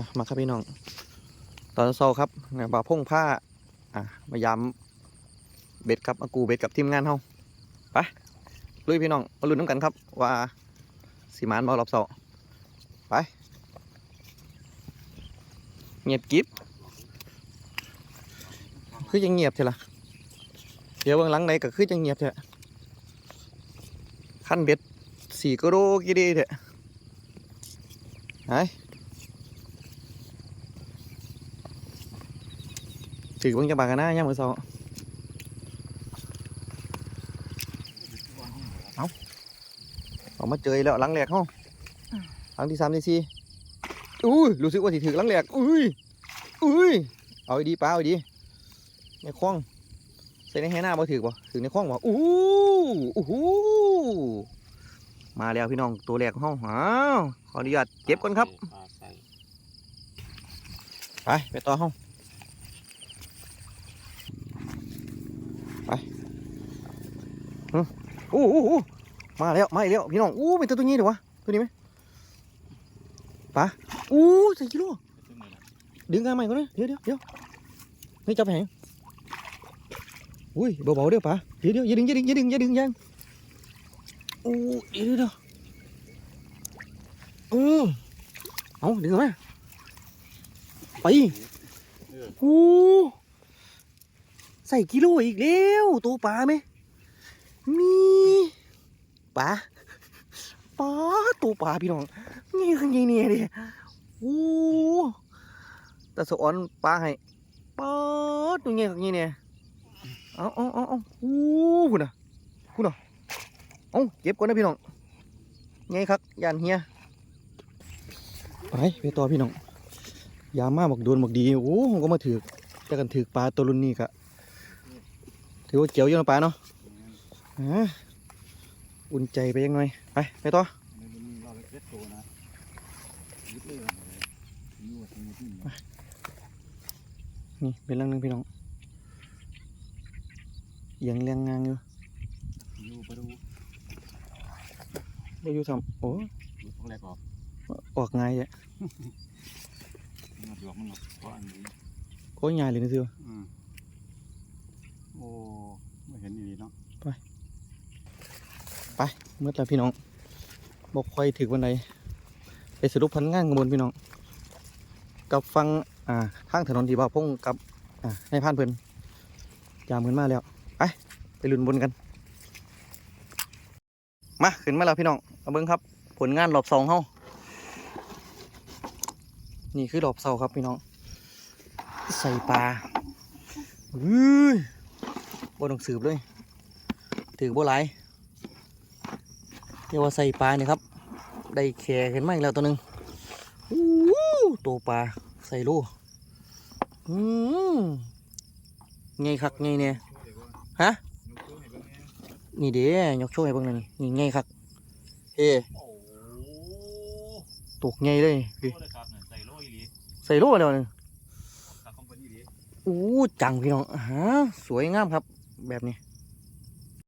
อะมาครับพี่น้อง ตอนเช้าครับเนี่ยบ่าพงผ้า อะมายำเบ็ดครับมากูเบ็ดกับทีมงานเฮาไปลุยพี่น้องมาลุ้นน้ำกันครับ ว่าสีมานบ่รอบเช้าไป เงียบกิ๊บคือยังเงียบเถอะล่ะเดี๋ยวเบื้องหลังไหนก็คือยังเงียบเถอะขั้นเบ็ดสี่กิโลกี่ดีเถอะไอ ถือเบิ่งจะบากกันนะย่ามมือสองเอาออกมาเจอแล้วหลังแหลกห้องหลังที่สามที่สี่อุ้ยรู้สึกว่าสิถือหลังแหลกอุ้ยอุ้ยเอาดีป้าเอาดีในคล้องใส่ในแห่หน้าบ่ถือบ่ถือในคล้องบ่อู้อู้หูมาแล้วพี่น้องตัวแรกของห้องอ้าวขออนุญาตเก็บก่อนครับไปไปต่อห้องไป อืมอู้อู้อู้มาแล้วมาอีกแล้วพี่น้องอู้เป็นตัวตัวนี้เดี๋ยววะตัวนี้ไหมปะอู้ใส่กิโลซึ่งนี่แหละดึงกันใหม่ก่อนนะเดี๋ยวเดี๋ยวเดี๋ยวนี่จับแหงอุ้ยเบาๆเดี๋ยวปะเดี๋ยวเดี๋ยวอย่าดึงอย่าดึงอย่าดึงอย่าดึงยังอู้เดี๋ยวเดี๋ยวเดี๋ยวอืมเอาดึงมาไปเออโอ้ใส่กิโลอีกแล้วตัวปลาไหม มีปลาปลาตัวปลาพี่น้องนี่คือไงเนี่ยดิโอ้แต่สะออนปลาให้ปลาตัวเงี้ยคือไงเนี่ยเอาเอาเอาเอาโอ้คุณน่ะคุณน่ะเอาเก็บก่อนนะพี่น้องไงครับยานเฮียไปไปต่อพี่น้องยามาบักโดนบักดีโอ้ผมก็มาถือแต่กันถือปลาตัวรุ่นนี้กะถือว่าเจียวอยู่นะปลาเนาะ อ่าอุ่นใจไปยังไงไปไปต่อในมันมีเราเล็กๆตัวนะยึดเลยนะนี่ว่าทางนี้ที่นี่เป็นเรื่องหนึงพี่น้องยังเลี้ยงงางอยู่อยู่ไปดูได้อยู่ทำโอ้ดูตรงแรกออกออกง่ายแยะมันหลวกมันหลวกเพราะอันนี้โคตรง่ายเลยนะซิวอืมโอ้ไม่เห็นดีเนาะ เมื่อแล้วพี่น้องบอกค่อยถือวันใดไปสรุปพันงานกันบนพี่น้องกับฟังอ่าข้างถนนที่บ่าวพงกับอ่าในพานเพิ่นยามเพิ่นมาแล้วไปไปลุนบนกัน มาขึ้นมาแล้วพี่น้องเอาเบิ้งครับ ผลงานรอบสองเฮานี่คือรอบเสาครับพี่น้อง ใส่ปลาอื้ยบ่ต้องสืบเลยถือบ่หลาย เรียกว่าใส่ปลาเนี่ยครับ ได้แข่ขึ้นมาอีกแล้วตัวหนึ่งอู้ตัวปลาใส่ลูกอืมไงคักไงเนี่ยฮะนี่เด้ยกโชว์ให้เบิ่งหน่อยนี่นี่ไงคักเฮ้โอ้ตกไงเลยใส่โล่อีหลีใส่ลูกแล้วนึงตักของเพิ่นอีหลีอู้จังพี่น้องฮะสวยงามครับ แบบนี้